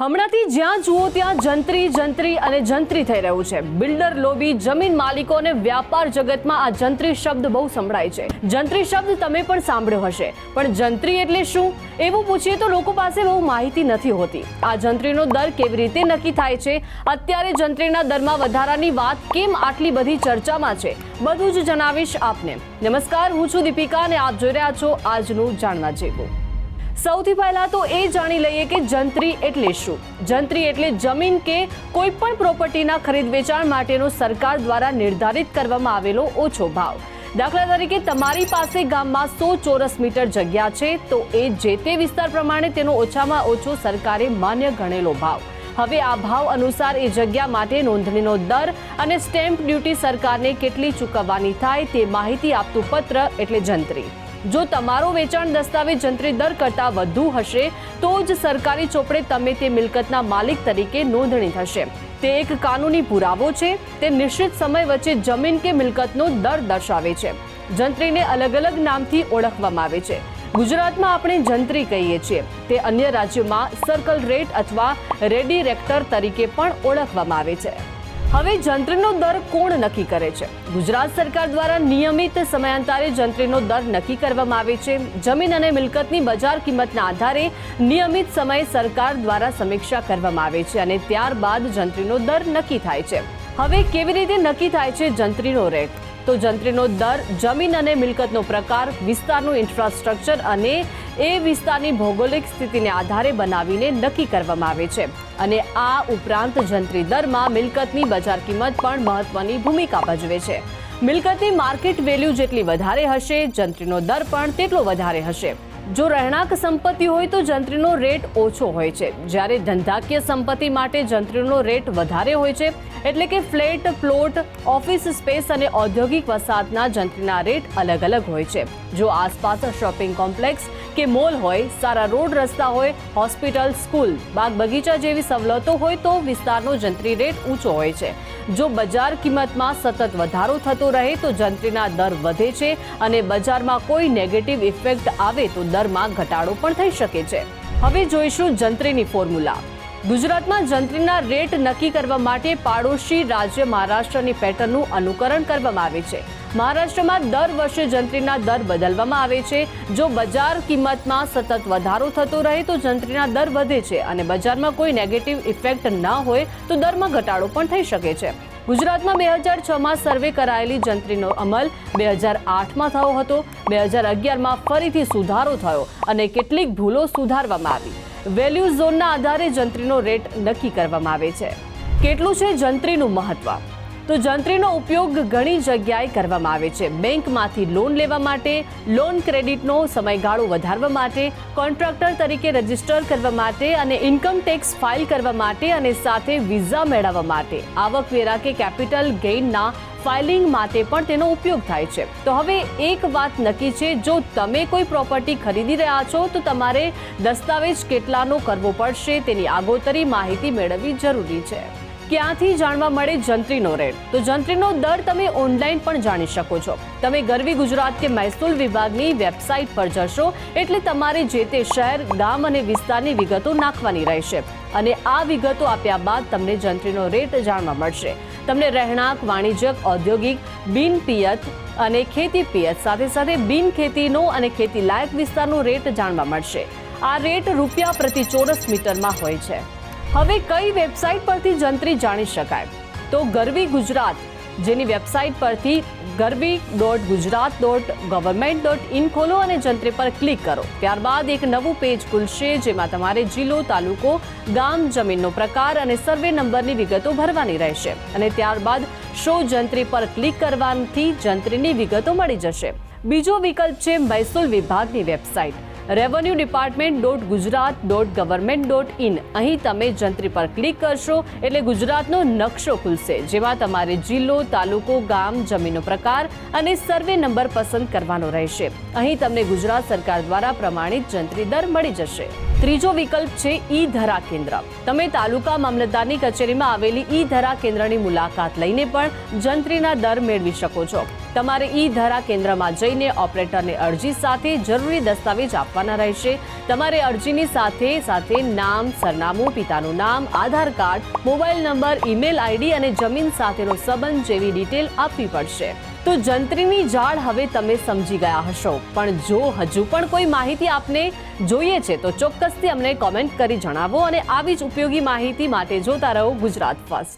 હમણાંથી જ્યાં જુઓ ત્યાં જંત્રી જંત્રી અને જંત્રી થઈ રહ્યું છે. બિલ્ડર, લોબી, જમીન માલિકો અને વ્યાપાર જગતમાં આ જંત્રી શબ્દ બહુ સંભળાય છે. જંત્રી શબ્દ તમે પણ સાંભળ્યો હશે. પણ જંત્રી એટલે શું? એવું પૂછીએ તો લોકો પાસે બહુ માહિતી નથી હોતી. આ જંત્રીનો દર કેવી રીતે નક્કી થાય છે? અત્યારે જંત્રીના દરમાં વધારાની વાત કેમ આટલી બધી ચર્ચામાં છે? બધું જ જણાવીશ આપને. નમસ્કાર, હું છું દીપિકા અને આપ જોઈ રહ્યા છો આજનું જાણવા જેવું. સૌથી પહેલા તો એ જાણી લઈએ કે જંત્રી એટલે શું? જંત્રી એટલે જમીન કે કોઈ પણ પ્રોપર્ટીના ખરીદ વેચાણ માટેનો સરકાર દ્વારા નિર્ધારિત કરવામાં આવેલો ઓછો ભાવ. દાખલા તરીકે તમારી પાસે ગામમાં સો ચોરસ મીટર જગ્યા છે, તો એ જે તે વિસ્તાર પ્રમાણે તેનો ઓછામાં ઓછો સરકારે માન્ય ગણેલો ભાવ. હવે આ ભાવ અનુસાર એ જગ્યા માટે નોંધણીનો દર અને સ્ટેમ્પ ડ્યુટી સરકારને કેટલી ચૂકવવાની થાય તે માહિતી આપતું પત્ર એટલે જંત્રી. જો તમારો વેચાણ દસ્તાવેજ જંત્રી દર કરતાં વધુ હશે, તો જ સરકારી ચોપડે તમે તે મિલકતના માલિક તરીકે નોંધણી થશે. તે એક કાનૂની પુરાવો છે. તે નિશ્ચિત સમય વચ્ચે જમીન કે મિલકતનો દર દર્શાવે છે. જંત્રીને અલગ અલગ નામથી ઓળખવામાં આવે છે. ગુજરાતમાં આપણે જંત્રી કહીએ છીએ. તે અન્ય રાજ્યોમાં સર્કલ રેટ અથવા રેડી રેક્ટર તરીકે પણ ઓળખવામાં આવે છે. હવે જંત્રીનો દર કોણ નક્કી કરે છે? ગુજરાત સરકાર દ્વારા નિયમિત સમયાંતરે જંત્રીનો દર નક્કી કરવામાં આવે છે. જમીન અને મિલકતની બજાર કિંમતના આધારે નિયમિત સમયે સરકાર દ્વારા સમીક્ષા કરવામાં આવે છે અને ત્યારબાદ જંત્રીનો દર નક્કી થાય છે. હવે કેવી રીતે નક્કી થાય છે જંત્રીનો રેટ? તો જંત્રીનો દર, જમીન અને મિલકતનો પ્રકાર, વિસ્તારનું ઇન્ફ્રાસ્ટ્રક્ચર અને એ વિસ્તારની ભૌગોલિક સ્થિતિને આધારે બનાવીને નક્કી કરવામાં આવે છે. અને આ ઉપરાંત જંત્રી દરમાં મિલકતની બજાર કિંમત પણ મહત્વની ભૂમિકા ભજવે છે. મિલકતની માર્કેટ વેલ્યુ જેટલી વધારે હશે, જંત્રીનો દર પણ તેટલો વધારે હશે. જો રહેણાંક સંપત્તિ હોય તો જંત્રીનો રેટ ઓછો હોય છે. જ્યારે ધંધાકીય સંપત્તિ માટે જંત્રીનો રેટ વધારે હોય છે, એટલે કે ફ્લેટ, પ્લોટ, ઓફિસ સ્પેસ અને ઔદ્યોગિક વસાહતના જંત્રીના રેટ અલગ અલગ હોય છે. જો આસપાસ શોપિંગ કોમ્પ્લેક્સ કે મોલ હોય, સારા રોડ રસ્તા હોય, હોસ્પિટલ, સ્કૂલ બાગ બગીચા જેવી સવલતો હોય તો વિસ્તારનો જંત્રી રેટ ઊંચો હોય છે. જો બજાર કિંમતમાં સતત વધારો થતો રહે તો જંત્રીના દર વધે છે અને બજારમાં કોઈ નેગેટિવ ઇફેક્ટ આવે તો દરમાં ઘટાડો પણ થઈ શકે છે. હવે જોઈશું જંત્રીની ફોર્મ્યુલા. ગુજરાતમાં જંત્રીના રેટ નક્કી કરવા માટે પાડોશી રાજ્ય મહારાષ્ટ્રની પેટર્નનું અનુકરણ કરવામાં આવે છે. મહારાષ્ટ્રમાં દર વર્ષે જંત્રીના દર બદલવામાં આવે છે. જો બજાર કિંમતમાં સતત વધારો થતો રહે તો જંત્રીના દર વધે છે અને બજારમાં કોઈ નેગેટિવ ઇફેક્ટ ન હોય તો દરમાં ઘટાડો પણ થઈ શકે છે. ગુજરાતમાં બે હજાર છમાં સર્વે કરાયેલી જંત્રીનો અમલ બે હજાર આઠમાં થયો હતો. બે હજાર અગિયારમાં ફરીથી સુધારો થયો અને કેટલીક ભૂલો સુધારવામાં આવી. વેલ્યુ ઝોનના આધારે જંત્રીનો રેટ નક્કી કરવામાં આવે છે. કેટલું છે જંત્રીનું મહત્વ? તો જંત્રીનો ઉપયોગ ઘણી જગ્યાએ કરવામાં આવે છે. બેંકમાંથી લોન લેવા માટે, લોન ક્રેડિટનો સમયગાળો વધારવા માટે, કોન્ટ્રાક્ટર તરીકે રજિસ્ટર કરવા માટે અને ઇન્કમ ટેક્સ ફાઇલ કરવા માટે અને સાથે વિઝા મેળવવા માટે. આવકવેરા કે કેપિટલ ગેઇનના ફાઇલિંગ માટે પણ તેનો ઉપયોગ થાય છે. તો હવે એક વાત નક્કી છે, જો તમે કોઈ પ્રોપર્ટી ખરીદી રહ્યા છો, તો તમારે દસ્તાવેજ કેટલાનો કરવો પડશે તેની આગોતરી માહિતી મેળવવી જરૂરી છે. ક્યાંથી જાણવા મળે જંત્રીનો રેટ તો જંત્રીનો દર તમે ઓનલાઈન પણ જાણી શકો છો. તમે ગરવી ગુજરાત કે મહેસૂલ વિભાગની વેબસાઇટ પર જશો એટલે તમારે જે તે શહેર, ગામ અને વિસ્તારની વિગતો નાખવાની રહેશે. અને આ વિગતો આપ્યા બાદ તમને જંત્રીનો રેટ જાણવા મળશે. તમને રહેણાંક, વાણિજ્યક, ઔદ્યોગિક, બિન પિયત અને ખેતી પિયત સાથે સાથે બિન ખેતીનો અને ખેતી લાયક વિસ્તારનો રેટ જાણવા મળશે. આ રેટ રૂપિયા પ્રતિ ચોરસ મીટરમાં હોય છે. હવે કઈ વેબસાઇટ પરથી જંત્રી જાણી શકાય? તો ગરવી ગુજરાત, જેની વેબસાઇટ પરથી Garvi dot Gujarat dot government dot in ખોલો અને જંત્રી પર ક્લિક કરો. ત્યારબાદ એક નવું પેજ ખુલશે, જેમાં તમારે જિલ્લો, તાલુકો, ગામ, જમીનનો પ્રકાર અને સર્વે નંબરની વિગતો ભરવાની રહેશે. અને ત્યારબાદ શો જંત્રી પર ક્લિક કરવાથી જંત્રીની વિગતો મળી જશે. બીજો વિકલ્પ છે મહેસૂલ વિભાગની website. Revenue department dot Gujarat dot government dot in અહીં તમે જંત્રી પર ક્લિક કરશો એટલે ગુજરાતનો નકશો ખુલશે, જેમાં તમારે જિલ્લો, તાલુકો, ગામ, જમીનનો પ્રકાર અને સર્વે નંબર પસંદ કરવાનો રહેશે. અહીં તમને ગુજરાત સરકાર દ્વારા પ્રમાણિત જંત્રી દર મળી જશે. ત્રીજો વિકલ્પ છે ઈ ધરા કેન્દ્ર. તમે તાલુકા મામલતદારની કચેરીમાં આવેલી ઈ ધરા કેન્દ્રની મુલાકાત લઈને પણ જંત્રીના દર મેળવી શકો છો. તમારે ઈ ધરા કેન્દ્રમાં જઈને ઓપરેટરને અરજી સાથે જરૂરી દસ્તાવેજ આપવાના રહેશે. તમારે અરજીની સાથે સાથે નામ, સરનામું, પિતાનું નામ, Aadhaar card, mobile number, email ID અને જમીન સાથેનો સંબંધ જેવી ડિટેલ આપવી પડશે. તો જંત્રીની જાળ હવે તમે સમજી ગયા હશો. પણ જો હજુ પણ કોઈ માહિતી આપને જોઈએ છે, તો ચોક્કસથી અમને કોમેન્ટ કરી જણાવો અને આવી જ ઉપયોગી માહિતી માટે જોતા રહો ગુજરાત ફર્સ્ટ.